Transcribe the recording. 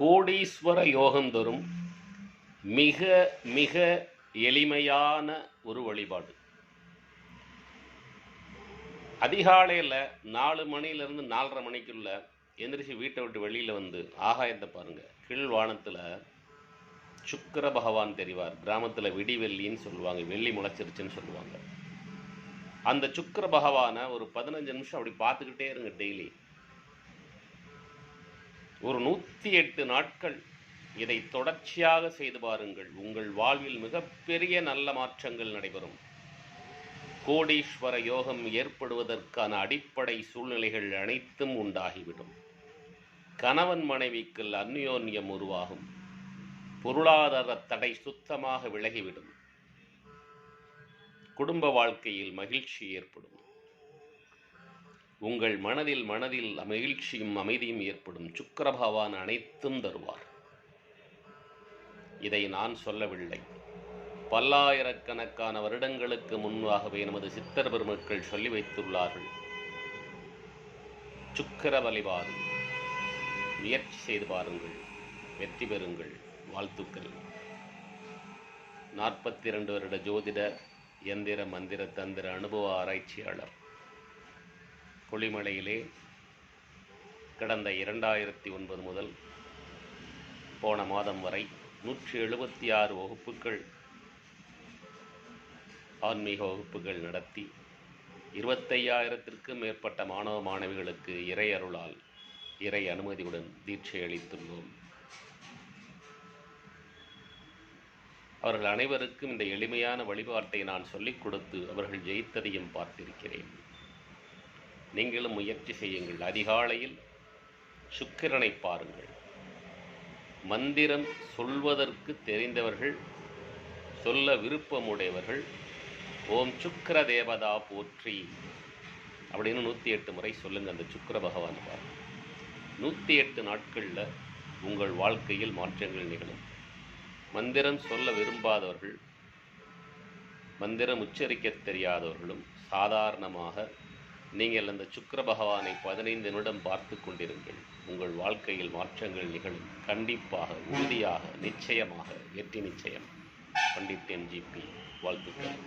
கோடீஸ்வர யோகம் தரும் மிக மிக எளிமையான ஒரு வழிபாடு. அதிகாலையில் நாலு மணிலேருந்து நாலரை மணிக்குள்ள எந்திரிச்சு வீட்டை விட்டு வெளியில் வந்து ஆகாயத்தை பாருங்கள் கீழ் வானத்தில் சுக்கர பகவான் தெரிவார். கிராமத்தில் விடிவெள்ளின்னு சொல்லுவாங்க வெள்ளி முளைச்சிருச்சுன்னு சொல்லுவாங்க. அந்த சுக்கர பகவானை ஒரு பதினஞ்சு நிமிஷம் அப்படி பார்த்துக்கிட்டே இருங்க டெய்லி. ஒரு நூற்றி எட்டு நாட்கள் இதை தொடர்ச்சியாக செய்து பாருங்கள். உங்கள் வாழ்வில் மிகப்பெரிய நல்ல மாற்றங்கள் நடைபெறும். கோடீஸ்வர யோகம் ஏற்படுவதற்கான அடிப்படை சூழ்நிலைகள் அனைத்தும் உண்டாகிவிடும். கணவன் மனைவிக்கு அந்யோன்யம் உருவாகும். பொருளாதார தடை சுத்தமாக விலகிவிடும். குடும்ப வாழ்க்கையில் மகிழ்ச்சி ஏற்படும். உங்கள் மனதில் மனதில் மகிழ்ச்சியும் அமைதியும் ஏற்படும் சுக்கரபகவான் அனைத்தும் தருவார். இதை நான் சொல்லவில்லை. பல்லாயிரக்கணக்கான வருடங்களுக்கு முன்பாகவே நமது சித்தர் பெருமக்கள் சொல்லி வைத்துள்ளார்கள். சுக்கர வழிபாடு. முயற்சி செய்து பாருங்கள். வெற்றி பெறுங்கள். வாழ்த்துக்கள். நாற்பத்தி இரண்டு வருட ஜோதிட எந்திர மந்திர தந்திர அனுபவ ஆராய்ச்சியாளர். கொல்லிமலையிலே கடந்த இரண்டாயிரத்தி ஒன்பது முதல் போன மாதம் வரை நூற்றி எழுபத்தி ஆறு வகுப்புகள் ஆன்மீக வகுப்புகள் நடத்தி இருபத்தையாயிரத்திற்கும் மேற்பட்ட மாணவ மாணவிகளுக்கு இறை அருளால் இறை அனுமதியுடன் தீட்சை அளித்துள்ளோம். அவர்கள் அனைவருக்கும் இந்த எளிமையான வழிபாட்டை நான் சொல்லிக் கொடுத்து அவர்கள் ஜெயித்ததையும் பார்த்திருக்கிறேன். நீங்களும் முயற்சி செய்யுங்கள். அதிகாலையில் சுக்கிரனை பாருங்கள். மந்திரம் சொல்வதற்கு தெரிந்தவர்கள் சொல்ல விருப்பமுடையவர்கள் ஓம் சுக்கர தேவதா போற்றி அப்படின்னு நூற்றி எட்டு முறை சொல்லுங்கள் அந்த சுக்கர பகவான் பார். நூற்றி எட்டு நாட்களில் உங்கள் வாழ்க்கையில் மாற்றங்கள் நிகழும். மந்திரம் சொல்ல விரும்பாதவர்கள் மந்திரம் உச்சரிக்க தெரியாதவர்களும் சாதாரணமாக நீங்கள் அந்த சுக்கர பகவானை பதினைந்து நிமிடம் பார்த்து கொண்டிருங்கள். உங்கள் வாழ்க்கையில் மாற்றங்கள் நிகழும். கண்டிப்பாக உறுதியாக நிச்சயமாக வெற்றி நிச்சயம். பண்டிட் எம்ஜிபி வாழ்த்துக்கள்.